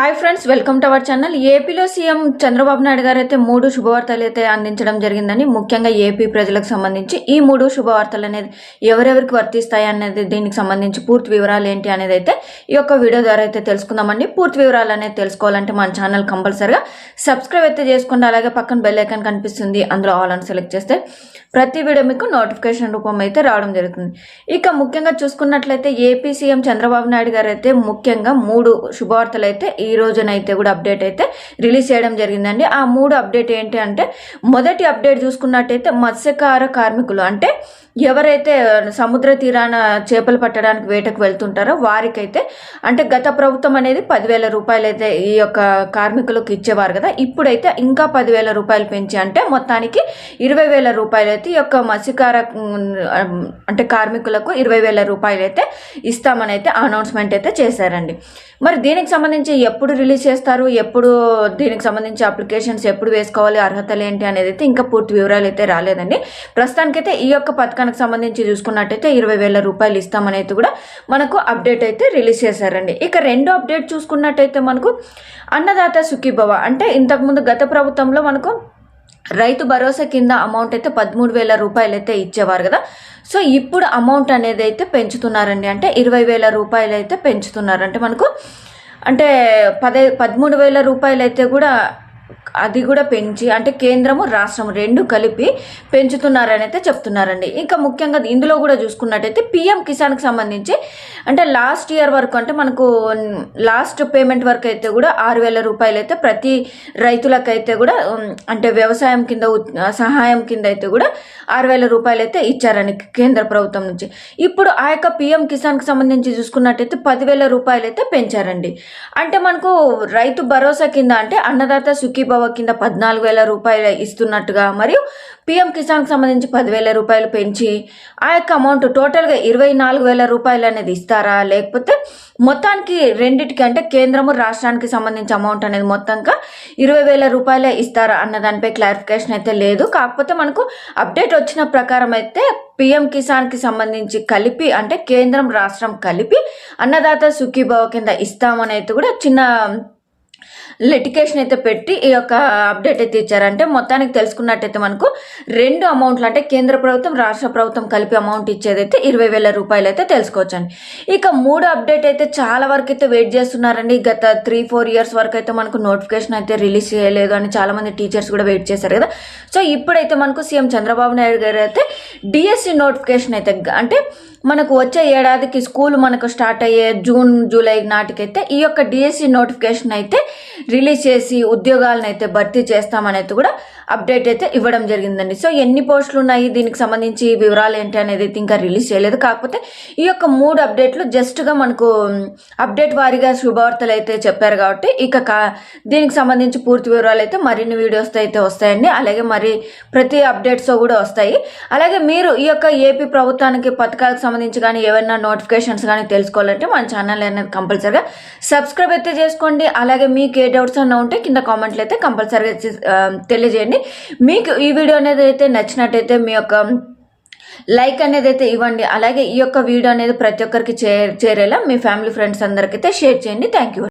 Hi friends welcome to our channel. ఏపీలో CM Chandrababu Naidu garu అయితే మూడు శుభవార్తలు అయితే అందించడం జరిగిందని ముఖ్యంగా ఏపీ ప్రజలకు సంబంధించి ఈ మూడు శుభవార్తలు అనేది ఎవరెవరికి వర్తిస్తాయి అనేది దీనికి సంబంధించి పూర్తి వివరాలు ఏంటి అనేది అయితే ఈ యొక్క వీడియో ద్వారా అయితే తెలుసుకుందామండి. పూర్తి వివరాలు అనేది తెలుసుకోవాలంటే మన ఛానల్ కంపల్సరిగా సబ్స్క్రైబ్ అయితే చేసుకోండి. అలాగే పక్కన బెల్ ఐకాన్ కనిపిస్తుంది అందులో ఆల్ అని సెలెక్ట్ చేస్తే ప్రతి వీడియో మీకు నోటిఫికేషన్ రూపం అయితే రావడం జరుగుతుంది. ఇక ముఖ్యంగా చూసుకున్నట్లయితే ఏపీ సీఎం చంద్రబాబు నాయుడు గారు అయితే ముఖ్యంగా మూడు శుభవార్తలు అయితే ఈ ఈ రోజునైతే కూడా అప్డేట్ అయితే రిలీజ్ చేయడం జరిగిందండి. ఆ మూడు అప్డేట్ ఏంటి అంటే మొదటి అప్డేట్ చూసుకున్నట్టయితే మత్స్యకార కార్మికులు అంటే ఎవరైతే సముద్ర తీరాన చేపలు పట్టడానికి వేటకు వెళ్తుంటారో వారికైతే అంటే గత ప్రభుత్వం అనేది పదివేల రూపాయలు అయితే ఈ యొక్క కార్మికులకు ఇచ్చేవారు కదా ఇప్పుడైతే ఇంకా పదివేల రూపాయలు పెంచి అంటే మొత్తానికి ఇరవై వేల రూపాయలు అయితే ఈ యొక్క మత్స్యకార అంటే కార్మికులకు ఇరవై వేల రూపాయలు అయితే ఇస్తామని అయితే అనౌన్స్మెంట్ అయితే చేశారండి. మరి దీనికి సంబంధించి ఎప్పుడు రిలీజ్ చేస్తారు ఎప్పుడు దీనికి సంబంధించి అప్లికేషన్స్ ఎప్పుడు వేసుకోవాలి అర్హతలు ఏంటి అనేది అయితే ఇంకా పూర్తి వివరాలు అయితే రాలేదండి. ప్రస్తుతానికైతే ఈ యొక్క పథకం పథకానికి సంబంధించి చూసుకున్నట్టయితే ఇరవై వేల రూపాయలు ఇస్తామనేది కూడా మనకు అప్డేట్ అయితే రిలీజ్ చేశారండి. ఇక రెండో అప్డేట్ చూసుకున్నట్టయితే మనకు అన్నదాత సుఖీభవ. అంటే ఇంతకుముందు గత ప్రభుత్వంలో మనకు రైతు భరోసా కింద అమౌంట్ అయితే పదమూడు వేల రూపాయలు అయితే ఇచ్చేవారు కదా. సో ఇప్పుడు అమౌంట్ అనేది అయితే పెంచుతున్నారండి. అంటే ఇరవై వేల రూపాయలు అయితే పెంచుతున్నారు. అంటే మనకు అంటే పదే పదమూడు వేల రూపాయలు అయితే కూడా అది కూడా పెంచి అంటే కేంద్రము రాష్ట్రం రెండు కలిపి పెంచుతున్నారని అయితే చెప్తున్నారండి. ఇంకా ముఖ్యంగా ఇందులో కూడా చూసుకున్నట్టయితే పిఎం కిసాన్కి సంబంధించి అంటే లాస్ట్ ఇయర్ వరకు అంటే మనకు లాస్ట్ పేమెంట్ వరకు అయితే కూడా ఆరు వేల రూపాయలు అయితే ప్రతి రైతులకైతే కూడా అంటే వ్యవసాయం కింద సహాయం కింద అయితే కూడా ఆరు వేల రూపాయలు అయితే ఇచ్చారని కేంద్ర ప్రభుత్వం నుంచి. ఇప్పుడు ఆ యొక్క పిఎం కిసాన్కి సంబంధించి చూసుకున్నట్టయితే పదివేల రూపాయలు అయితే పెంచారండి. అంటే మనకు రైతు భరోసా కింద అంటే అన్నదాత సుఖీభవ కింద పద్నాలుగు వేల రూపాయలు ఇస్తున్నట్టుగా మరియు పిఎం కిసాన్కి సంబంధించి పదివేల రూపాయలు పెంచి ఆ యొక్క అమౌంట్ టోటల్గా ఇరవై నాలుగు వేల రూపాయలు అనేది ఇస్తారా? లేకపోతే మొత్తానికి రెండింటికి అంటే కేంద్రము రాష్ట్రానికి సంబంధించి అమౌంట్ అనేది మొత్తంగా ఇరవై వేల రూపాయలే ఇస్తారా అన్న దానిపై క్లారిఫికేషన్ అయితే లేదు. కాకపోతే మనకు అప్డేట్ వచ్చిన ప్రకారం అయితే పిఎం కిసాన్కి సంబంధించి కలిపి అంటే కేంద్రం రాష్ట్రం కలిపి అన్నదాత సుఖీభావ కింద ఇస్తామని అయితే కూడా చిన్న లిటికేషన్ అయితే పెట్టి ఈ యొక్క అప్డేట్ అయితే ఇచ్చారంటే మొత్తానికి తెలుసుకున్నట్టయితే మనకు రెండు అమౌంట్లు అంటే కేంద్ర ప్రభుత్వం రాష్ట్ర ప్రభుత్వం కలిపి అమౌంట్ ఇచ్చేదైతే ఇరవై వేల రూపాయలు అయితే తెలుసుకోవచ్చండి. ఇక మూడు అప్డేట్ అయితే చాలా వరకు అయితే వెయిట్ చేస్తున్నారండి. గత త్రీ ఫోర్ ఇయర్స్ వరకు అయితే మనకు నోటిఫికేషన్ అయితే రిలీజ్ చేయలేదు అని చాలామంది టీచర్స్ కూడా వెయిట్ చేశారు కదా. సో ఇప్పుడైతే మనకు సీఎం చంద్రబాబు నాయుడు గారు అయితే డిఎస్సి నోటిఫికేషన్ అయితే అంటే మనకు వచ్చే ఏడాదికి స్కూల్ మనకు స్టార్ట్ అయ్యే జూన్ జూలై నాటికైతే ఈ యొక్క డిఎస్సి నోటిఫికేషన్ అయితే రిలీజ్ చేసి ఉద్యోగాలను అయితే భర్తీ చేస్తామనేది కూడా అప్డేట్ అయితే ఇవ్వడం జరిగిందండి. సో ఎన్ని పోస్టులు ఉన్నాయి? దీనికి సంబంధించి వివరాలు ఏంటి అనేది అయితే ఇంకా రిలీజ్ చేయలేదు. కాకపోతే ఈ యొక్క మూడు అప్డేట్లు జస్ట్గా మనకు అప్డేట్ వారీగా శుభవార్తలు అయితే చెప్పారు కాబట్టి ఇక దీనికి సంబంధించి పూర్తి వివరాలు అయితే మరిన్ని వీడియోస్ అయితే వస్తాయండి. అలాగే మరి ప్రతి అప్డేట్స్ కూడా వస్తాయి. అలాగే మీరు ఈ యొక్క ఏపీ ప్రభుత్వానికి పథకాలకు సంబంధించి కానీ ఏమైనా నోటిఫికేషన్స్ కానీ తెలుసుకోవాలంటే మన ఛానల్ అనేది కంపల్సరీగా సబ్స్క్రైబ్ అయితే చేసుకోండి. అలాగే మీకు ఏ డౌట్స్ అన్న ఉంటే కింద కామెంట్లు అయితే కంపల్సరీగా తెలియజేయండి. మీకు ఈ వీడియో అనేది అయితే నచ్చినట్టయితే మీ యొక్క లైక్ అనేది అయితే ఇవ్వండి. అలాగే ఈ యొక్క వీడియో అనేది ప్రతి ఒక్కరికి చే చేరేలా మీ ఫ్యామిలీ ఫ్రెండ్స్ అందరికైతే షేర్ చేయండి. Thank you.